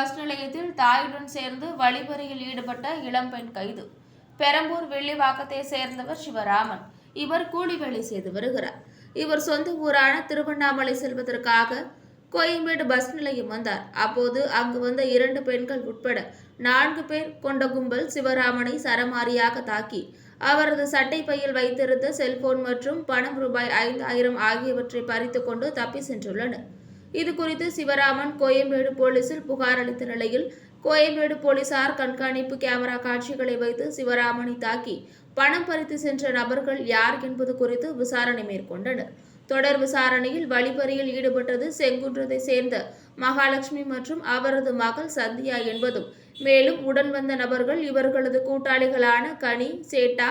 Bus நிலையத்தில் தாயுடன் சேர்ந்து வழிபறியில் ஈடுபட்ட இளம்பெண் கைது. பெரம்பூர் வெள்ளிவாக்கத்தை சேர்ந்தவர் சிவராமன். இவர் கூலி வேலை செய்து வருகிறார். இவர் சொந்த ஊரான திருவண்ணாமலை செல்வதற்காக கோயம்பேடு பஸ் நிலையம் வந்தார். அப்போது அங்கு வந்த இரண்டு பெண்கள் உட்பட நான்கு பேர் கொண்ட கும்பல் சிவராமனை சரமாரியாக தாக்கி அவரது சட்டை பையில் வைத்திருந்த செல்போன் மற்றும் பணம் ரூபாய் ஐந்தாயிரம் ஆகியவற்றை பறித்து கொண்டு தப்பி சென்றுள்ளனர். இது குறித்து சிவராமன் கோயம்பேடு போலீசில் புகார் அளித்த நிலையில் கோயம்பேடு போலீசார் கண்காணிப்பு கேமரா காட்சிகளை வைத்து சிவராமனை தாக்கி பணம் பறித்து சென்ற நபர்கள் யார் என்பது குறித்து விசாரணை மேற்கொண்டனர். தொடர் விசாரணையில் வழிபறியில் ஈடுபட்டது செங்குன்றத்தை சேர்ந்த மகாலட்சுமி மற்றும் அவரது மகள் சந்தியா என்பதும் மேலும் உடன் வந்த நபர்கள் இவர்களது கூட்டாளிகளான கனி சேட்டா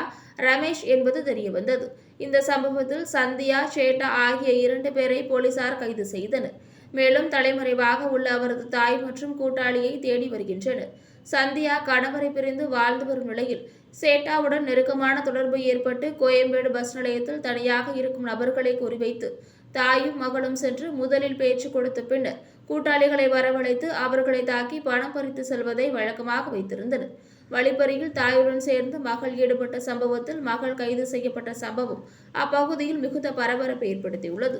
ரமேஷ் என்பது தெரியவந்தது. இந்த சம்பவத்தில் சந்தியா சேட்டா ஆகிய இரண்டு பேரை போலீசார் கைது செய்தனர். மேலும் தலைமறைவாக உள்ள அவரது தாய் மற்றும் கூட்டாளியை தேடி வருகின்றனர். சந்தியா கணவரை பிரிந்து வாழ்ந்து வரும் நிலையில் சேட்டாவுடன் நெருக்கமான தொடர்பு ஏற்பட்டு கோயம்பேடு பஸ் நிலையத்தில் தனியாக இருக்கும் நபர்களை குறிவைத்து தாயும் மகளும் சென்று முதலில் பேச்சு கொடுத்த பின்னர் கூட்டாளிகளை வரவழைத்து அவர்களை தாக்கி பணம் பறித்து செல்வதை வழக்கமாக வைத்திருந்தனர். வழிப்பறியில் தாயுடன் சேர்ந்து மகள் ஈடுபட்ட சம்பவத்தில் மகள் கைது செய்யப்பட்ட சம்பவம் அப்பகுதியில் மிகுந்த பரபரப்பை ஏற்படுத்தியுள்ளது.